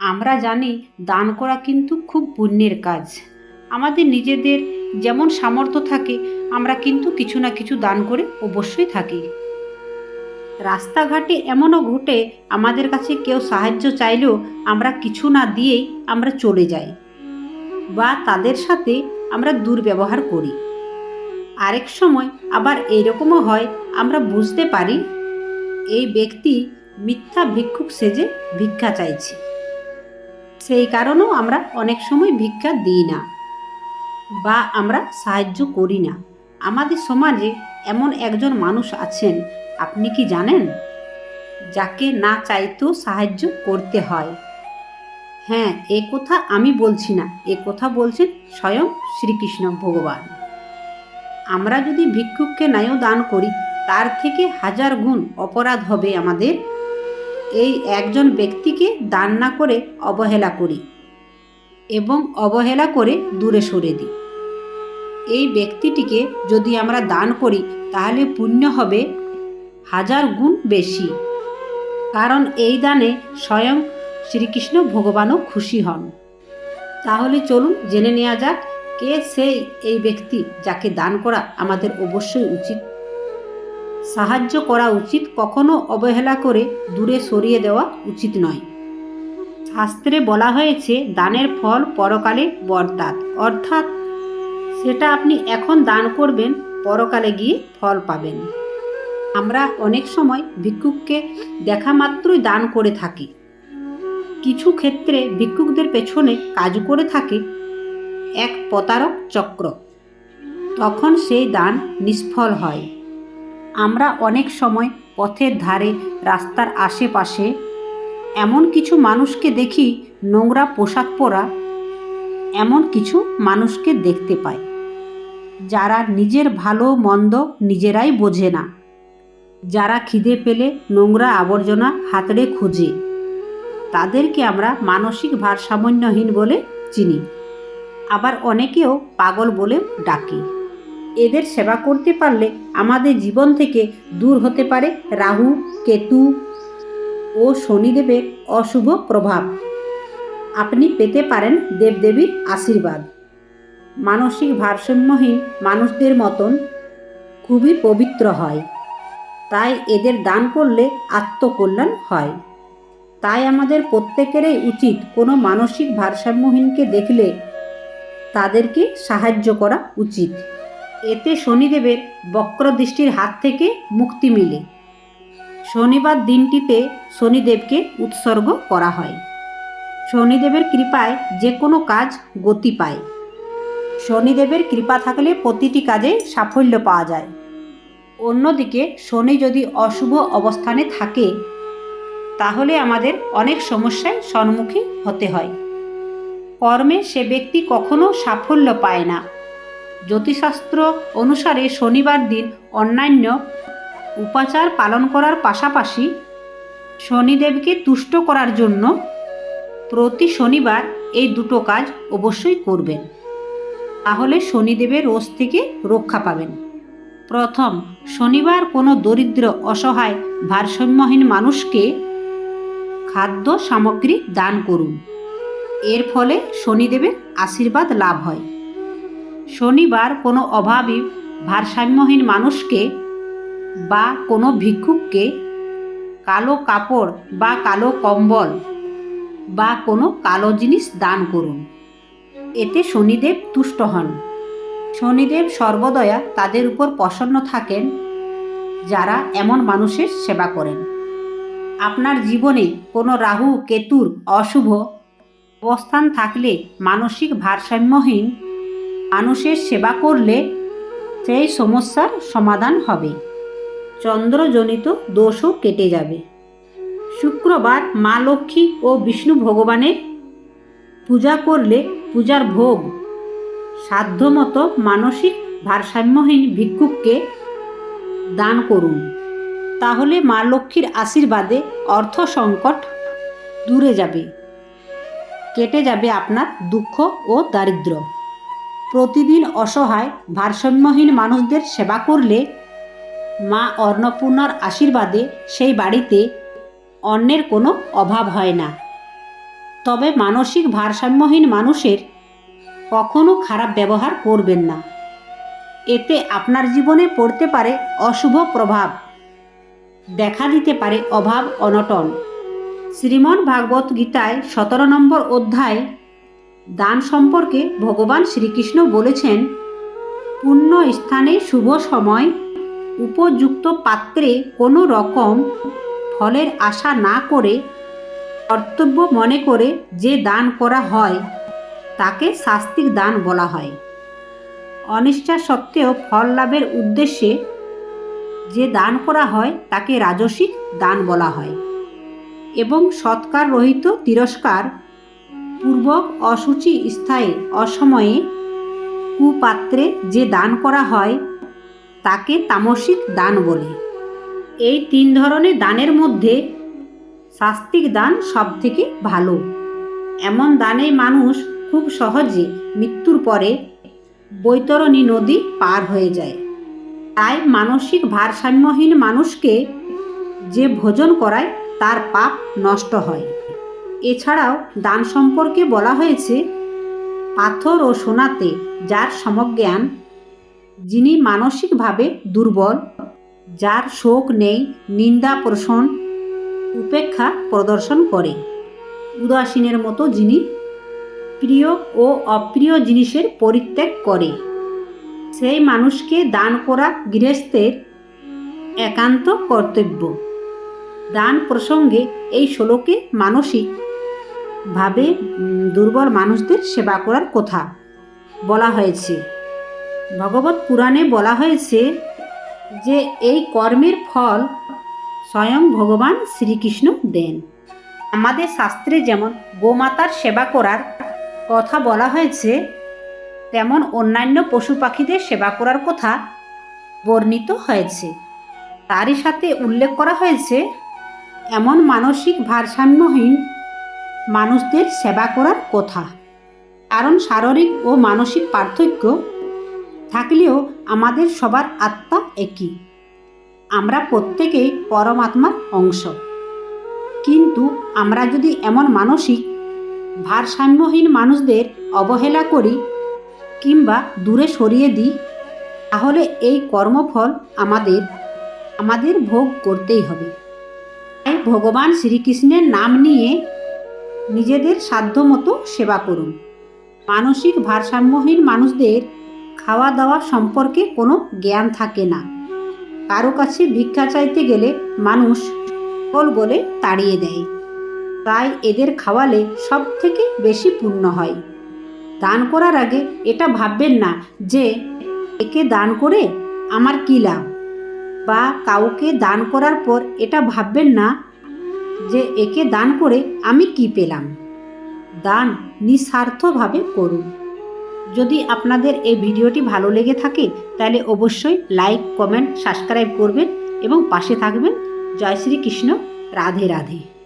আমরা জানি দান করা কিন্তু খুব পুণ্যের কাজ। আমাদের নিজেদের যেমন সামর্থ্য থাকে, আমরা কিন্তু কিছু না কিছু দান করে অবশ্যই থাকি। রাস্তাঘাটে এমনও ঘটে, আমাদের কাছে কেউ সাহায্য চাইলেও আমরা কিছু না দিয়েই আমরা চলে যাই বা তাদের সাথে আমরা দুর্ব্যবহার করি। আরেক সময় আবার এরকমও হয়, আমরা বুঝতে পারি, এই ব্যক্তি মিথ্যা ভিক্ষুক সেজে ভিক্ষা চাইছে। সেই কারণেও আমরা অনেক সময় ভিক্ষা দিই না বা আমরা সাহায্য করি না। আমাদের সমাজে এমন একজন মানুষ আছেন, আপনি কি জানেন? যাকে না চাইতেও সাহায্য করতে হয়। হ্যাঁ এ কথা আমি বলছি না, এ কথা বলছেন স্বয়ং শ্রীকৃষ্ণ ভগবান। আমরা যদি ভিক্ষুককে ন্যায় দান করি, তার থেকে হাজার গুণ অপরাধ হবে আমাদের এই একজন ব্যক্তিকে দান না করে অবহেলা করি এবং অবহেলা করে দূরে সরে দিই। এই ব্যক্তিটিকে যদি আমরা দান করি, তাহলে পুণ্য হবে হাজার গুণ বেশি। কারণ এই দানে স্বয়ং শ্রীকৃষ্ণ ভগবানও খুশি হন। তাহলে চলুন জেনে নেওয়া যাক, কে সেই এই ব্যক্তি যাকে দান করা আমাদের অবশ্যই উচিত। সাহায্য করা উচিত কখনো অবহেলা করে দূরে সরিয়ে দেওয়া উচিত নয়। শাস্ত্রে বলা হয়েছে, দানের ফল পরকালে বরদাত। অর্থাৎ সেটা আপনি এখন দান করবেন, পরকালে গিয়ে ফল পাবেন। আমরা অনেক সময় ভিক্ষুককে দেখা মাত্রই দান করে থাকি। কিছু ক্ষেত্রে ভিক্ষুকদের পেছনে কাজ করে থাকে এক প্রতারক চক্র। তখন সেই দান নিষ্ফল হয়। আমরা অনেক সময় পথের ধারে, রাস্তার আশেপাশে এমন কিছু মানুষকে দেখি নোংরা পোশাক পরা, এমন কিছু মানুষকে দেখতে পাই, যারা নিজের ভালো, মন্দ নিজেরাই বোঝে না, যারা খিদে পেলে নোংরা আবর্জনা হাতড়ে খুঁজে। তাদেরকে আমরা মানসিক ভারসাম্যহীন বলে চিনি। আবার অনেকেও পাগল বলে ডাকি। এদের সেবা করতে পারলে আমাদের জীবন থেকে দূর হতে পারে রাহু, কেতু ও শনিদেবের অশুভ প্রভাব। আপনি পেতে পারেন দেবদেবীর আশীর্বাদ। মানসিক ভারসাম্যহীন মানুষদের মতন খুবই পবিত্র হয়। তাই এদের দান করলে আত্মকল্যাণ হয়। তাই আমাদের প্রত্যেকেরই উচিত কোনো মানসিক ভারসাম্যহীনকে দেখলে তাদেরকে সাহায্য করা উচিত। এতে শনিদেবের বক্রদৃষ্টির হাত থেকে মুক্তি মিলে। শনিবার দিনটিতে শনিদেবকে উৎসর্গ করা হয়। শনিদেবের কৃপায় যে কোনো কাজ গতি পায়। শনিদেবের কৃপা থাকলে প্রতিটি কাজে সাফল্য পাওয়া যায়। অন্যদিকে শনি যদি অশুভ অবস্থানে থাকে, তাহলে আমাদের অনেক সমস্যায় সম্মুখীন হতে হয়। কর্মে সে ব্যক্তি কখনো সাফল্য পায় না। জ্যোতিষশাস্ত্র অনুসারে শনিবার দিন অন্যান্য উপাচার পালন করার পাশাপাশি শনিদেবকে তুষ্ট করার জন্য প্রতি শনিবার এই দুটো কাজ অবশ্যই করবেন। তাহলে শনিদেবের রোজ থেকে রক্ষা পাবেন। প্রথম, শনিবার কোনো দরিদ্র, অসহায়, ভারসাম্যহীন মানুষকে খাদ্য সামগ্রী দান করুন। এর ফলে শনিদেবের আশীর্বাদ লাভ হয়। শনিবার কোনো অভাবী ভারসাম্যহীন মানুষকে বা কোনো ভিক্ষুককে কালো কাপড় বা কালো কম্বল বা কোনো কালো জিনিস দান করুন। এতে শনিদেব তুষ্ট হন। শনিদেব সর্বদয়া তাদের উপর প্রসন্ন থাকেন, যারা এমন মানুষের সেবা করেন। আপনার জীবনে কোনো রাহু, কেতুর অশুভ অবস্থান থাকলে মানসিক ভারসাম্যহীন মানুষের সেবা করলে সেই সমস্যার সমাধান হবে। চন্দ্রজনিত দোষও কেটে যাবে। শুক্রবার মা লক্ষ্মী ও বিষ্ণু ভগবানের পূজা করলে পূজার ভোগ। সাধ্যমতো মানসিক ভারসাম্যহীন ভিক্ষুককে দান করুন। তাহলে মা লক্ষ্মীর আশীর্বাদে অর্থ সংকট দূরে যাবে। কেটে যাবে আপনার দুঃখ ও দারিদ্র প্রতিদিন অসহায়, ভারসাম্যহীন মানুষদের সেবা করলে মা অন্নপূর্ণার আশীর্বাদে সেই বাড়িতে অন্যের কোনো অভাব হয় না। তবে মানসিক ভারসাম্যহীন মানুষের কখনো খারাপ ব্যবহার করবেন না। এতে আপনার জীবনে পড়তে পারে অশুভ প্রভাব, দেখা দিতে পারে অভাব অনটন। শ্রীমন ভাগবত গীতায় সতেরো নম্বর অধ্যায় দান সম্পর্কে ভগবান শ্রীকৃষ্ণ বলেছেন পূর্ণ স্থানে শুভ সময়, উপযুক্ত পাত্রে কোনো রকম ফলের আশা না করে, কর্তব্য মনে করে যে দান করা হয়, তাকে শাস্তিক দান বলা হয়। অনিষ্ঠা সত্ত্বেও ফল লাভের উদ্দেশ্যে যে দান করা হয়, তাকে রাজসিক দান বলা হয় এবং সৎকার রহিত তিরস্কার পূর্বক অসুচি, স্থায়ী, অসময়ে কুপাত্রে যে দান করা হয়, তাকে তামসিক দান বলে। এই তিন ধরনের দানের মধ্যে শাস্তিক দান সবথেকে ভালো। এমন দানে মানুষ খুব সহজে মৃত্যুর পরে বৈতরণী নদী পার হয়ে যায়। তাই মানসিক ভারসাম্যহীন মানুষকে যে ভোজন করায় তার পাপ নষ্ট হয়। এছাড়াও দান সম্পর্কে বলা হয়েছে, পাথর ও সোনাতে যার সমজ্ঞান, যিনি মানসিকভাবে দুর্বল, যার শোক নেই, নিন্দা পোষণ, উপেক্ষা প্রদর্শন করে। উদাসীনের মতো যিনি প্রিয় ও অপ্রিয় জিনিসের পরিত্যাগ করে। সেই মানুষকে দান করা গৃহস্থের একান্ত কর্তব্য। দান প্রসঙ্গে এই শ্লোকে মানসিক ভাবে দুর্বল মানুষদের সেবা করার কথা বলা হয়েছে। ভগবত পুরাণে বলা হয়েছে যে, এই কর্মের ফল স্বয়ং ভগবান শ্রীকৃষ্ণ দেন। আমাদের শাস্ত্রে যেমন গোমাতার সেবা করার কথা বলা হয়েছে, তেমন অন্যান্য পশু পাখিদের সেবা করার কথা বর্ণিত হয়েছে। তারই সাথে উল্লেখ করা হয়েছে এমন মানসিক ভারসাম্যহীন মানুষদের সেবা করার কথা। কারণ শারীরিক ও মানসিক পার্থক্য থাকলেও আমাদের সবার আত্মা একই। আমরা প্রত্যেকেই পরমাত্মার অংশ। কিন্তু আমরা যদি এমন মানসিক ভারসাম্যহীন মানুষদের অবহেলা করি কিংবা দূরে সরিয়ে দিই, তাহলে এই কর্মফল আমাদের আমাদের ভোগ করতেই হবে। ভগবান শ্রীকৃষ্ণের নাম নিয়ে নিজেদের সাধ্যমতো সেবা করুন। মানসিক ভারসাম্যহীন মানুষদের খাওয়া দাওয়া সম্পর্কে কোনো জ্ঞান থাকে না। কারও কাছে ভিক্ষা চাইতে গেলে মানুষ বল বলে তাড়িয়ে দেয়। তাই এদের খাওয়ালে সব থেকে বেশি পূর্ণ হয়। দান করার আগে এটা ভাববেন না যে, একে দান করে আমার কী লাভ? বা কাউকে দান করার পর এটা ভাববেন না যে একে দান করে আমি কি পেলাম? দান নিঃস্বার্থভাবে করুন। যদি আপনাদের এই ভিডিওটি ভালো লেগে থাকে, তাহলে অবশ্যই লাইক, কমেন্ট, সাবস্ক্রাইব করবেন এবং পাশে থাকবেন। জয় শ্রীকৃষ্ণ। রাধে রাধে।